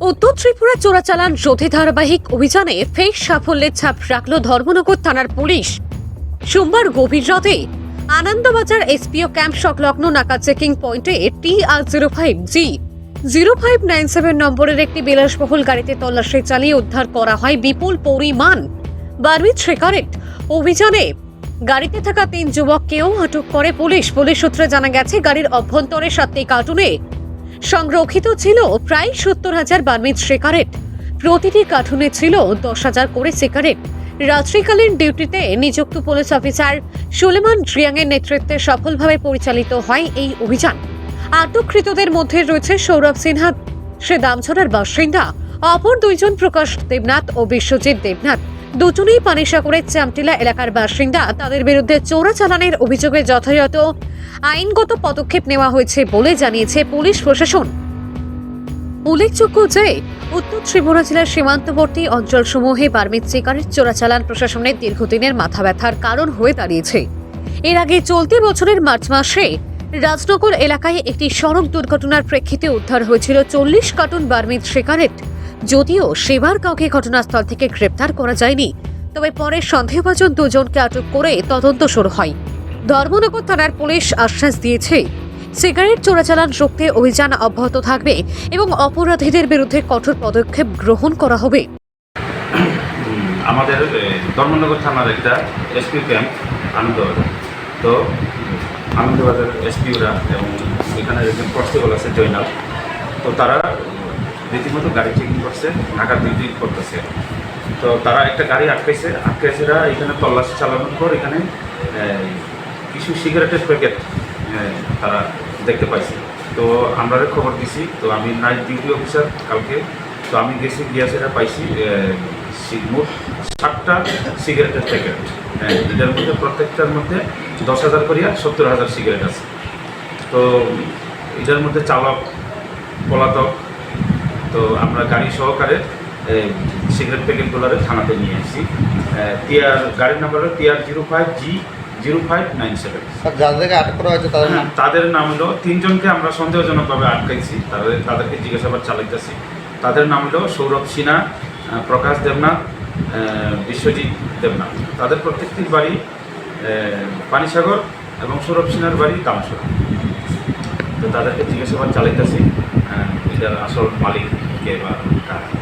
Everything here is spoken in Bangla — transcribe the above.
উত্তর ত্রিপুরা চোরাচালান রোধে ধারাবাহিক অভিযানে ফেক সাফল্যের ছাপ রাখল ধর্মনগর থানার পুলিশ। সোমবার গভীর রাতে আনন্দবাজার এসপিও ক্যাম্প সংলগ্ন নাকা চেকিং পয়েন্টে T R zero five G, zero five nine seven নম্বরের একটি বিলাসবহুল গাড়িতে তল্লাশি চালিয়ে উদ্ধার করা হয় বিপুল পরিমাণ বারবিট সিগারেট। অভিযানে গাড়িতে থাকা তিন যুবককেও আটক করে পুলিশ। পুলিশ সূত্রে জানা গেছে, গাড়ির অভ্যন্তরে সাতটি কার্টুনে সংরক্ষিত ছিল প্রায় সত্তর হাজার বার্মিজ সিগারেট প্রতিটি কার্টুনে ছিল দশ হাজার করে সিগারেট রাত্রিকালীন ডিউটিতে নিযুক্ত পুলিশ অফিসার সুলেমান ড্রিয়াংয়ের নেতৃত্বে সফলভাবে পরিচালিত হয় এই অভিযান। আটককৃতদের মধ্যে রয়েছে সৌরভ সিনহা, সে দামছড়ার বাসিন্দা, অপর দুইজন প্রকাশ দেবনাথ ও বিশ্বজিৎ দেবনাথ। দুজনেই পানিসাগরের চামটিলা এলাকার বাসিন্দা। তাদের বিরুদ্ধে চোরাচালানের অভিযোগে যথাযথ আইনগত পদক্ষেপ নেওয়া হয়েছে বলে জানিয়েছে পুলিশ প্রশাসন। উল্লেখযোগ্য যে, উত্তর ত্রিপুরা জেলার সীমান্তবর্তী অঞ্চলসমূহে বার্মিজ সিগারেট চোরাচালান প্রশাসনের দীর্ঘদিনের মাথা ব্যথার কারণ হয়ে দাঁড়িয়েছে। এর আগে চলতি বছরের মার্চ মাসে রাজনগর এলাকায় একটি সড়ক দুর্ঘটনার প্রেক্ষিতে উদ্ধার হয়েছিল চল্লিশ কার্টুন বার্মিজ সিগারেট যদিও সেবার কাউকে ঘটনাস্থল থেকে গ্রেপ্তার করা যায়নি, তবে পরে সন্দেহভাজন দুজনকে আটক করে তদন্ত শুরু হয়। ধর্মনগর থানার পুলিশ আশ্বাস দিয়েছে, সিগারেট চোরাচালান রুখতে অভিযান অব্যাহত থাকবে এবং অপরাধীদের বিরুদ্ধে কঠোর পদক্ষেপ গ্রহণ করা হবে। আমাদের ধর্মনগর থানার একটা এসপি ক্যাম্প, আনন্দবাজার। তো, আনন্দবাজার এসপিওরা এবং এখানে একজন কনস্টেবল আছে জয়নাল, তো তারা রীতিমতো গাড়ি চেকিং করছে, ঢাকার ডিউটি করতেছে। তো তারা একটা গাড়ি আটকাইছে আটকাইছেরা এখানে তল্লাশি চালানোর পর এখানে কিছু সিগারেটের প্যাকেট তারা দেখতে পাইছে। তো আমরা খবর দিছি, তো আমি নাইট ডিউটি অফিসার কালকে, তো আমি গেছি, গিয়া সেটা পাইছি মোট ষাটটা সিগারেটের প্যাকেট হ্যাঁ এটার মধ্যে প্রত্যেকটার মধ্যে দশ হাজার করিয়া সত্তর হাজার সিগারেট আছে। তো এটার মধ্যে চালক, পলাতক তো আমরা গাড়ি সহকারে সিগারেট সিগারেট প্যাকেটগুলোরে থানাতে নিয়ে এসেছি টিআর গাড়ির নাম্বার হলো TR zero five G zero five nine seven. যাদেরকে আটক করা হয়েছে তাদের নাম? হ্যাঁ, তাদের নাম হলো তিনজনকে আমরা সন্দেহজনকভাবে আটকাইছি তাদের তাদেরকে জিজ্ঞাসাবাদ চালাইতেছি। তাদের নাম হলো সৌরভ সিনহা প্রকাশ দেবনাথ বিশ্বজিৎ দেবনাথ। তাদের প্রত্যেকটির বাড়ি পানিসাগর এবং সৌরভ সিনহার বাড়ি দামসরা। তো তাদেরকে জিজ্ঞাসাবাদ চালাইতেছি এটার আসল মালিক けばいいか。な